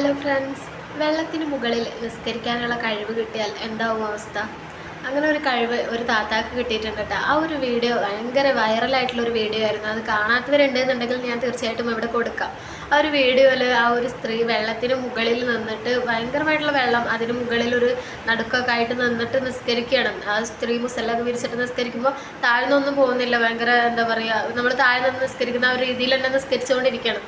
Hello friends വെള്ളത്തിന് മുകളിൽ നിസ്കരിക്കാനുള്ള കഴിവ് കിട്ടിയാൽ എന്താവും അവസ്ഥ? അങ്ങനെ ഒരു കഴിവ് ഒരു താത്താക്ക് കിട്ടിയിട്ടുണ്ട് കേട്ടോ. ആ ഒരു വീഡിയോ ഭയങ്കര വൈറലായിട്ടുള്ള ഒരു വീഡിയോ ആയിരുന്നു. അത് കാണാത്തവരുണ്ടെന്നുണ്ടെങ്കിൽ ഞാൻ തീർച്ചയായിട്ടും ഇവിടെ കൊടുക്കാം. ആ ഒരു വീഡിയോയിൽ ആ ഒരു സ്ത്രീ വെള്ളത്തിന് മുകളിൽ നിന്നിട്ട് ഭയങ്കരമായിട്ടുള്ള വെള്ളം അതിന് മുകളിൽ ഒരു നടുക്കൊക്കെ ആയിട്ട് നിന്നിട്ട് നിസ്കരിക്കണം ആ സ്ത്രീ മുസല്ലൊക്കെ വിരിച്ചിട്ട് നിസ്കരിക്കുമ്പോൾ താഴ്ന്നൊന്നും പോകുന്നില്ല. ഭയങ്കര എന്താ പറയുക നമ്മൾ താഴ്ന്നൊന്ന് നിന്ന് നിസ്കരിക്കുന്ന ആ ഒരു രീതിയിൽ തന്നെ നിസ്കരിച്ചുകൊണ്ടിരിക്കണം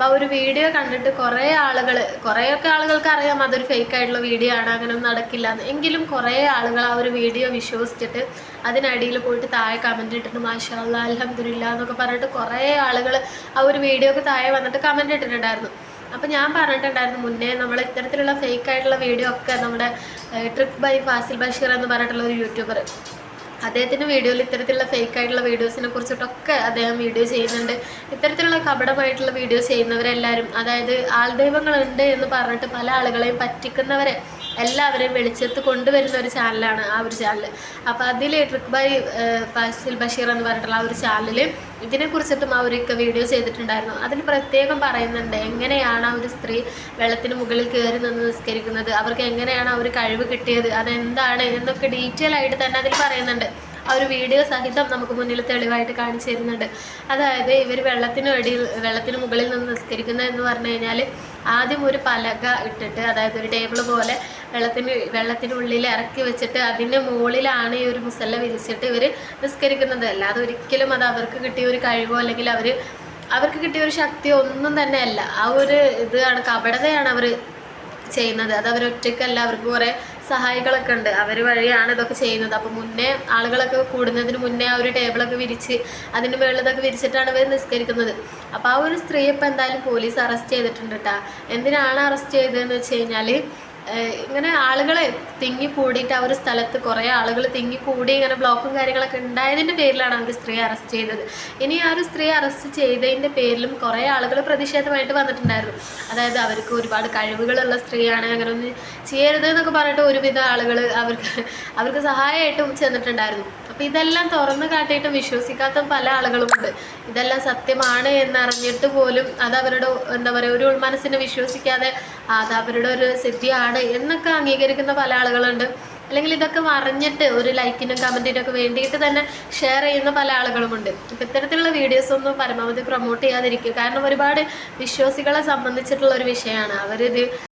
അപ്പോൾ ആ ഒരു വീഡിയോ കണ്ടിട്ട് കുറേ ആളുകൾ കുറേയൊക്കെ ആളുകൾക്ക് അറിയാം അതൊരു ഫേക്ക് ആയിട്ടുള്ള വീഡിയോ ആണ് അങ്ങനെ ഒന്നും നടക്കില്ല എങ്കിലും കുറേ ആളുകൾ ആ ഒരു വീഡിയോ വിശ്വസിച്ചിട്ട് അതിനടിയിൽ പോയിട്ട് താഴെ കമന്റ് ഇട്ടിട്ട് മാഷാ അല്ലാ അലഹമില്ല എന്നൊക്കെ പറഞ്ഞിട്ട് കുറേ ആളുകൾ ആ ഒരു വീഡിയോക്ക് താഴെ വന്നിട്ട് കമന്റ് ഇട്ടിട്ടുണ്ടായിരുന്നു. അപ്പോൾ ഞാൻ പറഞ്ഞിട്ടുണ്ടായിരുന്നു മുന്നേ നമ്മൾ ഇത്തരത്തിലുള്ള ഫേക്ക് ആയിട്ടുള്ള വീഡിയോ ഒക്കെ നമ്മുടെ ട്രിപ്പ് ബൈ ഫാസിൽ ബഷീർ എന്ന് പറഞ്ഞിട്ടുള്ള ഒരു യൂട്യൂബർ അദ്ദേഹത്തിന്റെ വീഡിയോയിൽ ഇത്തരത്തിലുള്ള ഫേക്ക് ആയിട്ടുള്ള വീഡിയോസിനെ കുറിച്ചിട്ടൊക്കെ അദ്ദേഹം വീഡിയോ ചെയ്യുന്നുണ്ട്. ഇത്തരത്തിലുള്ള കപടമായിട്ടുള്ള വീഡിയോസ് ചെയ്യുന്നവരെല്ലാവരും അതായത് ആൾദൈവങ്ങളുണ്ട് എന്ന് പറഞ്ഞിട്ട് പല ആളുകളെയും പറ്റിക്കുന്നവരെ എല്ലാവരെയും വെളിച്ചത്ത് കൊണ്ടുവരുന്ന ഒരു ചാനലാണ് ആ ഒരു ചാനൽ അപ്പോൾ അതിൽ ട്രിക്ക് ബൈ ഫാസിൽ ബഷീർ എന്ന് പറഞ്ഞിട്ടുള്ള ആ ഒരു ചാനലിൽ ഇതിനെക്കുറിച്ചിട്ടും അവരൊക്കെ വീഡിയോ ചെയ്തിട്ടുണ്ടായിരുന്നു. അതിൽ പ്രത്യേകം പറയുന്നുണ്ട് എങ്ങനെയാണ് ആ ഒരു സ്ത്രീ വെള്ളത്തിന് മുകളിൽ കയറി നിന്ന് നിസ്കരിക്കുന്നത്? അവർക്ക് എങ്ങനെയാണ് ആ ഒരു കഴിവ് കിട്ടിയത്? അതെന്താണ്? എന്നൊക്കെ ഡീറ്റെയിൽ ആയിട്ട് തന്നെ അതിൽ പറയുന്നുണ്ട്. ആ ഒരു വീഡിയോ സഹിതം നമുക്ക് മുന്നിൽ തെളിവായിട്ട് കാണിച്ചു തരുന്നുണ്ട്. അതായത് ഇവർ വെള്ളത്തിന് അടിയിൽ വെള്ളത്തിന് മുകളിൽ നിന്ന് നിസ്കരിക്കുന്നത് എന്ന് പറഞ്ഞു കഴിഞ്ഞാൽ ആദ്യം ഒരു പലക ഇട്ടിട്ട് അതായത് ഒരു ടേബിൾ പോലെ വെള്ളത്തിന് ഉള്ളിൽ ഇറക്കി വെച്ചിട്ട് അതിന്റെ മുകളിലാണ് ഈ ഒരു മുസല്ല വിരിച്ചിട്ട് ഇവർ നിസ്കരിക്കുന്നത്. അല്ലാതെ ഒരിക്കലും അത് അവർക്ക് കിട്ടിയ ഒരു കഴിവോ അല്ലെങ്കിൽ അവർ അവർക്ക് കിട്ടിയ ഒരു ശക്തിയോ ഒന്നും തന്നെ അല്ല. ആ ഒരു ഇതാണ് കപടതയാണ് അവർ ചെയ്യുന്നത്. അത് അവർ ഒറ്റയ്ക്കല്ല അവർക്ക് കുറേ സഹായികളൊക്കെ ഉണ്ട്. അവർ വഴിയാണ് ഇതൊക്കെ ചെയ്യുന്നത്. അപ്പോൾ മുന്നേ ആളുകളൊക്കെ കൂടുന്നതിന് മുന്നേ ആ ഒരു ടേബിളൊക്കെ വിരിച്ച് അതിന് മുകളിൽ ഇതൊക്കെ വിരിച്ചിട്ടാണ് ഇവർ നിസ്കരിക്കുന്നത്. അപ്പോൾ ആ ഒരു സ്ത്രീയെ ഇപ്പോൾ എന്തായാലും പോലീസ് അറസ്റ്റ് ചെയ്തിട്ടുണ്ട് കേട്ടോ എന്തിനാണ് അറസ്റ്റ് ചെയ്തതെന്ന് വെച്ച് കഴിഞ്ഞാൽ ഇങ്ങനെ ആളുകളെ തിങ്ങി കൂടിയിട്ട് ആ ഒരു സ്ഥലത്ത് കുറേ ആളുകൾ തിങ്ങി കൂടി ഇങ്ങനെ ബ്ലോക്കും കാര്യങ്ങളൊക്കെ ഉണ്ടായതിന്റെ പേരിലാണ് ആ ഒരു സ്ത്രീയെ അറസ്റ്റ് ചെയ്തത്. ഇനി ആ ഒരു സ്ത്രീയെ അറസ്റ്റ് ചെയ്തതിന്റെ പേരിലും കുറേ ആളുകൾ പ്രതിഷേധമായിട്ട് വന്നിട്ടുണ്ടായിരുന്നു. അതായത് അവർക്ക് ഒരുപാട് കഴിവുകളുള്ള സ്ത്രീയാണ് അങ്ങനെ ഒന്ന് ചെയ്യരുത് എന്നൊക്കെ പറഞ്ഞിട്ട് ഒരുവിധ ആളുകൾ അവർക്ക് അവർക്ക് സഹായമായിട്ടും ചെന്നിട്ടുണ്ടായിരുന്നു. അപ്പോൾ ഇതെല്ലാം തുറന്നു കാട്ടിയിട്ട് വിശ്വസിക്കാത്ത പല ആളുകളുമുണ്ട്. ഇതെല്ലാം സത്യമാണ് എന്നറിഞ്ഞിട്ട് പോലും അത് അവരുടെ എന്താ പറയുക ഒരു ഉൾമനസ്സിനെ വിശ്വസിക്കാതെ അത് അവരുടെ ഒരു സിദ്ധിയാണ് എന്നൊക്കെ അംഗീകരിക്കുന്ന പല ആളുകളുണ്ട്. അല്ലെങ്കിൽ ഇതൊക്കെ പറഞ്ഞിട്ട് ഒരു ലൈക്കിനും കമന്റിനും ഒക്കെ വേണ്ടിയിട്ട് തന്നെ ഷെയർ ചെയ്യുന്ന പല ആളുകളുമുണ്ട്. ഇപ്പം ഇത്തരത്തിലുള്ള വീഡിയോസ് ഒന്നും പരമാവധി പ്രൊമോട്ട് ചെയ്യാതിരിക്കുക. കാരണം ഒരുപാട് വിശ്വാസികളെ സംബന്ധിച്ചിട്ടുള്ള ഒരു വിഷയമാണ്. അവരിത്